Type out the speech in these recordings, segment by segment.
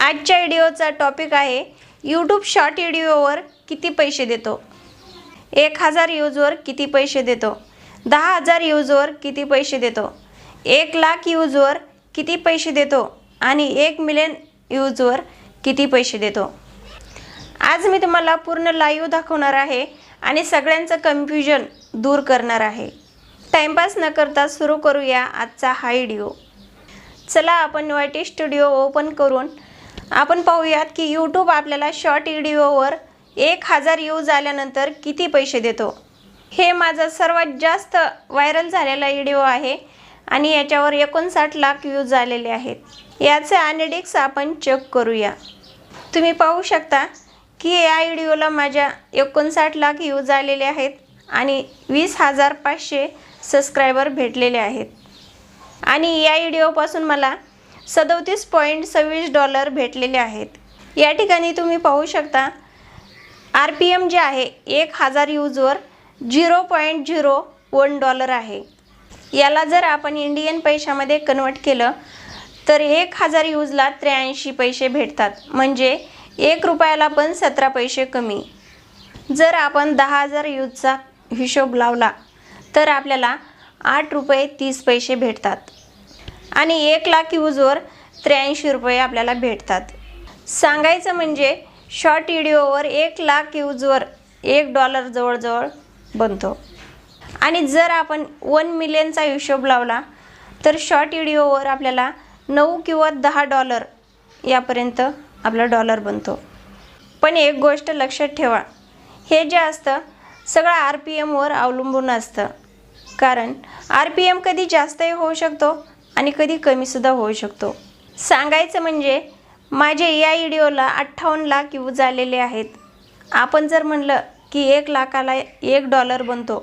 आजच्या व्हिडिओचा टॉपिक आहे यूट्यूब शॉर्ट व्हिडिओवर किती पैसे देतो? एक हजार यूजवर किती पैसे देतो? दहा हजार यूजवर किती पैसे देतो? एक लाख यूजवर किती पैसे देतो? आणि एक मिलियन यूजवर किती पैसे देतो? आज मी तुम्हाला पूर्ण लाईव्ह दाखवणार आहे आणि सगळ्यांचं कन्फ्युजन दूर करणार आहे. टाईमपास न करता सुरू करूया आजचा हा व्हिडिओ चला आपण वाटी स्टुडिओ ओपन करून आपण पाहूयात की यूट्यूब आपल्याला शॉर्ट व्हिडिओवर एक हजार यूज आल्यानंतर किती पैसे देतो? हे माझा सर्वात जास्त व्हायरल झालेला व्हिडिओ आहे आणि याच्यावर एकोणसाठ लाख व्ह्यूज आलेले आहेत. याचे अनेडिक्स आपण चेक करूया. तुम्ही पाहू शकता की या व्हिडिओला माझ्या एकोणसाठ लाख व्ह्यूज आलेले आहेत आणि वीस हजार पाचशे सबस्क्रायबर भेटलेले आहेत. आणि या व्हिडिओपासून मला सदोतीस पॉईंट सव्वीस डॉलर भेटलेले आहेत. या ठिकाणी तुम्ही पाहू शकता आर पी एम जे आहे एक हजार यूजवर zero point zero one dollar आहे. याला जर आपण इंडियन पैशामध्ये कन्वर्ट केलं तर एक हजार यूजला त्र्याऐंशी पैसे भेटतात. म्हणजे एक रुपयाला पण सतरा पैसे कमी. जर आपण दहा हजार यूजचा हिशोब लावला तर आपल्याला आठ रुपये तीस पैसे भेटतात. आणि एक लाख यूजवर त्र्याऐंशी रुपये आपल्याला भेटतात. सांगायचं म्हणजे शॉर्ट व्हिडिओवर एक लाख यूजवर एक डॉलर जवळजवळ बनतो. आणि जर आपण वन मिलियनचा हिशोब लावला तर शॉर्ट व्हिडिओवर आपल्याला नऊ किंवा दहा डॉलर यापर्यंत आपला डॉलर बनतो. पण एक गोष्ट लक्षात ठेवा हे जे असतं सगळं आर पी एमवर अवलंबून असतं. कारण आर पी एम कधी जास्तही होऊ शकतो आणि कधी कमीसुद्धा होऊ शकतो. सांगायचं म्हणजे माझे या व्हिडिओला अठ्ठावन्न लाख व्ह्यूज आलेले आहेत. आपण जर म्हणलं की एक लाखाला एक डॉलर बनतो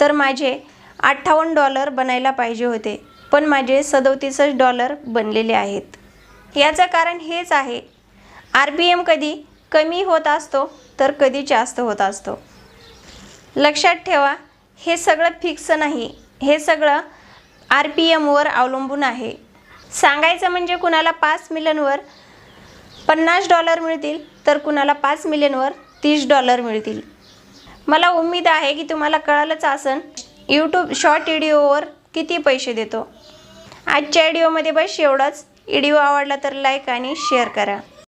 तर माझे अठ्ठावन्न डॉलर बनायला पाहिजे होते पण माझे सदोतीसच डॉलर बनलेले आहेत. याचं कारण हेच आहे आर बी एम कधी कमी होत असतो तर कधी जास्त होत असतो. लक्षात ठेवा हे सगळं फिक्स नाही हे सगळं आर पी एमवर अवलंबून आहे. सांगायचं म्हणजे कुणाला पाच मिलियनवर पन्नास डॉलर मिळतील तर कुणाला पाच मिलियनवर तीस डॉलर मिळतील. मला उम्मीद आहे की तुम्हाला कळालंच असन यूट्यूब शॉर्ट व्हिडिओवर किती पैसे देतो. आजच्या व्हिडिओमध्ये बस एवढंच. व्हिडिओ आवडला तर लाईक आणि शेअर करा.